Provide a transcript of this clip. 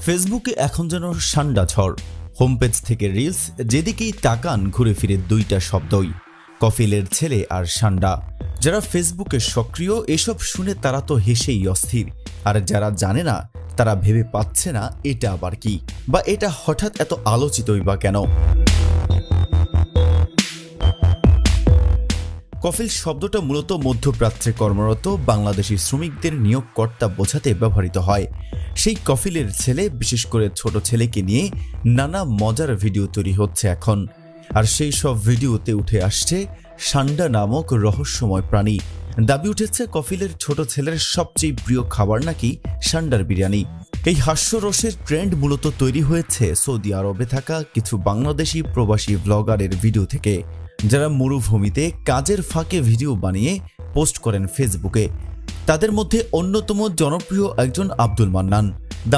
ফেসবুকে এখন যেন সান্ডা ঝড়। হোম পেজ থেকে রিলস, যেদিকেই তাকান ঘুরে ফিরে দুইটা শব্দই। কফিলের ছেলে আর সান্ডা যারা ফেসবুকে সক্রিয়, এসব শুনে তারা তো হেসেই অস্থির। আর যারা জানে না, তারা ভেবে পাচ্ছে না, এটা আবার কি? বা এটা হঠাৎ এত আলোচিতই বা কেন? কফিল শব্দটা মূলত মধ্যপ্রাচ্যে কর্মরত বাংলাদেশি শ্রমিকদের নিয়োগকর্তা বোঝাতে ব্যবহৃত হয়। সেই কফিলের ছেলে, বিশেষ করে ছোট ছেলেকে নিয়ে নানা মজার ভিডিও তৈরি হচ্ছে এখন। আর সেই সব ভিডিওতে উঠে আসছে সান্ডা নামক রহস্যময় প্রাণী। দাবি উঠেছে কফিলের ছোট ছেলের সবচেয়ে প্রিয় খাবার নাকি সান্ডার বিরিয়ানি। এই হাস্যরসের ট্রেন্ড মূলত তৈরি হয়েছে সৌদি আরবে থাকা কিছু বাংলাদেশি প্রবাসী ব্লগারের ভিডিও থেকে। যারা মরুভূমিতে কাজের ফাঁকে ভিডিও বানিয়ে পোস্ট করেন ফেসবুকে তাদের মধ্যে অন্যতম জনপ্রিয় একজন আব্দুল মান্নান।